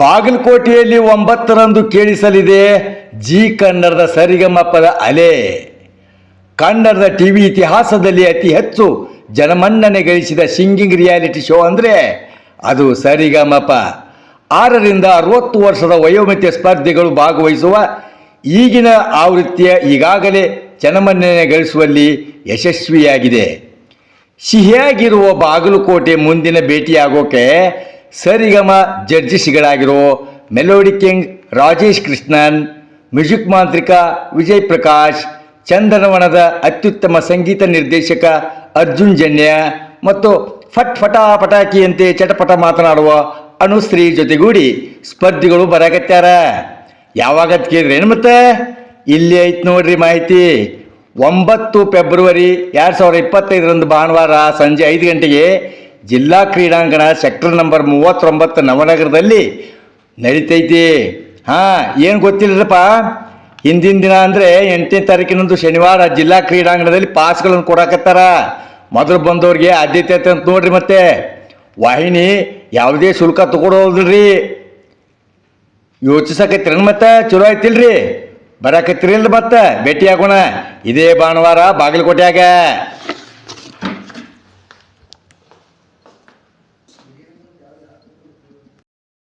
ಬಾಗಲಕೋಟೆಯಲ್ಲಿ ಒಂಬತ್ತರಂದು ಕೇಳಿಸಲಿದೆ ಜಿ ಕನ್ನಡದ ಸರಿಗಮಪ್ಪದ ಅಲೆ. ಕನ್ನಡದ ಟಿ ವಿ ಇತಿಹಾಸದಲ್ಲಿ ಅತಿ ಹೆಚ್ಚು ಜನಮನ್ನಣೆ ಗಳಿಸಿದ ಸಿಂಗಿಂಗ್ ರಿಯಾಲಿಟಿ ಶೋ ಅಂದರೆ ಅದು ಸರಿಗಮಪ. ಆರರಿಂದ ಅರವತ್ತು ವರ್ಷದ ವಯೋಮಿತಿಯ ಸ್ಪರ್ಧಿಗಳು ಭಾಗವಹಿಸುವ ಈಗಿನ ಆವೃತ್ತಿಯ ಈಗಾಗಲೇ ಜನಮನ್ನಣೆ ಗಳಿಸುವಲ್ಲಿ ಯಶಸ್ವಿಯಾಗಿದೆ. ಸಿಹಿಯಾಗಿರುವ ಬಾಗಲಕೋಟೆ ಮುಂದಿನ ಭೇಟಿಯಾಗೋಕೆ Sarigama ಜಡ್ಜಿಸ್ಗಳಾಗಿರೋ melody king Rajesh Krishnan, music ಮಾಂತ್ರಿಕ ವಿಜಯ್ ಪ್ರಕಾಶ್, ಚಂದನವನದ ಅತ್ಯುತ್ತಮ ಸಂಗೀತ ನಿರ್ದೇಶಕ ಅರ್ಜುನ್ ಜನ್ಯ ಮತ್ತು ಫಟ್ ಫಟಾ ಪಟಾಕಿಯಂತೆ ಚಟಪಟ ಮಾತನಾಡುವ ಅನುಶ್ರೀ ಜೊತೆಗೂಡಿ ಸ್ಪರ್ಧಿಗಳು ಬರಾಕತ್ಯಾರ ಯಾವಾಗ ಅಂತ ಕೇಳಿದ್ರೆ ಏನು ಮತ್ತೆ? ಇಲ್ಲಿ ಐತ್ ನೋಡ್ರಿ ಮಾಹಿತಿ. ಒಂಬತ್ತು ಫೆಬ್ರವರಿ ಎರಡು ಸಾವಿರದ ಇಪ್ಪತ್ತೈದರಂದು ಭಾನುವಾರ ಸಂಜೆ ಐದು ಗಂಟೆಗೆ ಜಿಲ್ಲಾ ಕ್ರೀಡಾಂಗಣ ಸೆಕ್ಟರ್ ನಂಬರ್ ಮೂವತ್ತೊಂಬತ್ತು ನವನಗರದಲ್ಲಿ ನಡೀತೈತಿ. ಹಾಂ, ಏನು ಗೊತ್ತಿಲ್ಲಪ್ಪ ಹಿಂದಿನ ದಿನ ಅಂದರೆ ಎಂಟನೇ ತಾರೀಕಿನಂದು ಶನಿವಾರ ಜಿಲ್ಲಾ ಕ್ರೀಡಾಂಗಣದಲ್ಲಿ ಪಾಸ್ಗಳನ್ನು ಕೊಡಕತ್ತಾರ. ಮೊದಲು ಬಂದವ್ರಿಗೆ ಆದ್ಯತೆ ಐತೆ ಅಂತ ನೋಡ್ರಿ ಮತ್ತೆ. ವಾಹಿನಿ ಯಾವುದೇ ಶುಲ್ಕ ತಗೊಳೋದಿಲ್ರಿ. ಯೋಚಿಸಕತ್ತಿರನ್ ಮತ್ತೆ? ಚಲೋ ಆಯ್ತಿಲ್ರಿ. ಬರಾಕತ್ತೀರಿಲ್ರಿ ಮತ್ತೆ? ಭೇಟಿ ಆಗೋಣ ಇದೇ ಭಾನುವಾರ ಬಾಗಲಕೋಟೆಯಾಗ.